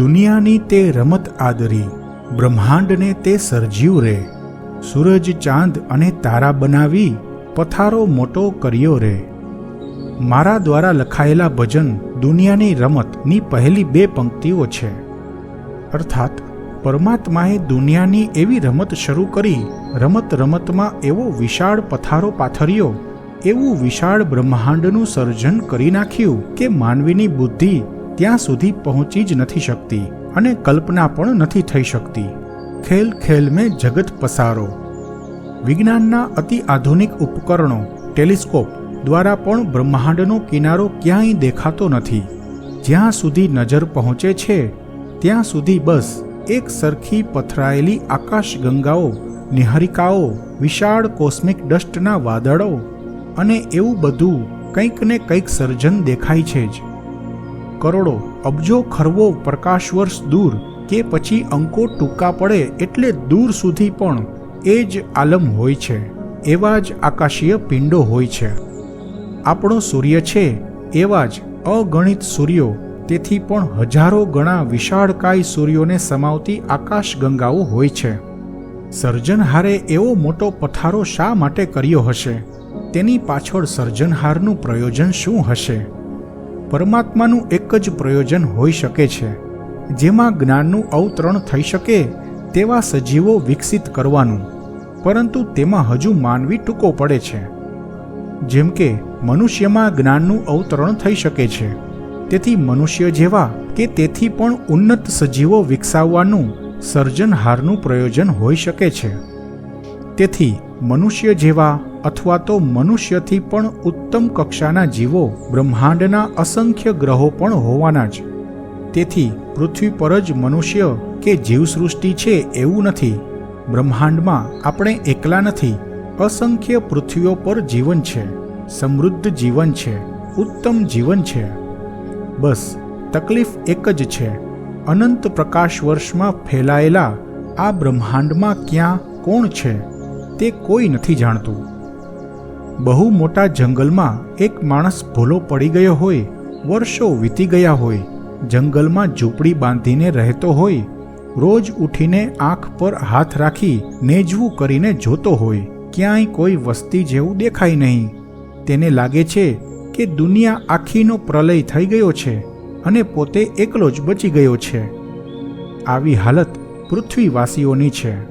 દુનિયાની તે રમત આદરી, બ્રહ્માંડને તે સર્જ્યું રે. સૂરજ, ચાંદ અને તારા બનાવી, પથારો મોટો કર્યો રે. મારા દ્વારા લખાયેલા ભજન દુનિયાની રમતની પહેલી બે પંક્તિઓ છે. અર્થાત, પરમાત્માએ દુનિયાની એવી રમત શરૂ કરી, રમત રમતમાં એવો વિશાળ પથારો પાથર્યો, એવું વિશાળ બ્રહ્માંડનું સર્જન કરી નાખ્યું કે માનવીની બુદ્ધિ ત્યાં સુધી પહોંચી જ નથી શકતી અને કલ્પના પણ નથી થઈ શકતી. ખેલ ખેલ મેં જગત પસારો. વિજ્ઞાનના અતિ આધુનિક ઉપકરણો, ટેલિસ્કોપ દ્વારા પણ બ્રહ્માંડનો કિનારો ક્યાંય દેખાતો નથી. જ્યાં સુધી નજર પહોંચે છે, ત્યાં સુધી બસ એક સરખી પથરાયેલી આકાશગંગાઓ, નિહારિકાઓ, વિશાળ કોસ્મિક ડસ્ટના વાદળો અને એવું બધું કંઈક ને કંઈક સર્જન દેખાય છે જ. કરોડો, અબજો, ખરવો પ્રકાશ વર્ષ દૂર કે પછી અંકો ટૂંકા પડે એટલે દૂર સુધી પણ એ જ આલમ હોય છે. એવા જ આકાશીય પિંડો હોય છે. આપણો સૂર્ય છે, એવા જ અગણિત સૂર્યો, તેથી પણ હજારો ગણા વિશાળકાય સૂર્યોને સમાવતી આકાશગંગાઓ હોય છે. સર્જનહારે એવો મોટો પથારો શા માટે કર્યો હશે? તેની પાછળ સર્જનહારનું પ્રયોજન શું હશે? પરમાત્માનું એક જ પ્રયોજન હોઈ શકે છે. જેમાં જ્ઞાનનું અવતરણ થઈ શકે તેવા સજીવો વિકસિત કરવાનું, પરંતુ તેમાં હજુ માનવી ટૂંકો પડે છે. જેમ કે, મનુષ્યમાં જ્ઞાનનું અવતરણ થઈ શકે છે. તેથી મનુષ્ય જેવા કે તેથી પણ ઉન્નત સજીવો વિકસાવવાનું સર્જનહારનું પ્રયોજન હોઈ શકે છે. તેથી મનુષ્ય જેવા અથવા તો મનુષ્યથી પણ ઉત્તમ કક્ષાના જીવો બ્રહ્માંડના અસંખ્ય ગ્રહો પણ હોવાના જ. તેથી પૃથ્વી પર જ મનુષ્ય કે જીવસૃષ્ટિ છે એવું નથી. બ્રહ્માંડમાં આપણે એકલા નથી. અસંખ્ય પૃથ્વીઓ પર જીવન છે. સમૃદ્ધ જીવન છે. ઉત્તમ જીવન છે. બસ, તકલીફ એક જ છે. અનંત પ્રકાશ વર્ષમાં ફેલાયેલા આ બ્રહ્માંડમાં ક્યાં કોણ છે તે કોઈ નથી જાણતું. બહુ મોટા જંગલમાં એક માણસ ભૂલો પડી ગયો હોય, વર્ષો વીતી ગયા હોય, જંગલમાં ઝૂંપડી બાંધીને રહેતો હોય, રોજ ઉઠીને આંખ પર હાથ રાખી નેજવું કરીને જોતો હોય, ક્યાંય કોઈ વસ્તી જેવું દેખાય નહીં. તેને લાગે છે કે દુનિયા આખીનો પ્રલય થઈ ગયો છે અને પોતે એકલો જ બચી ગયો છે. આવી હાલત પૃથ્વીવાસીઓની છે.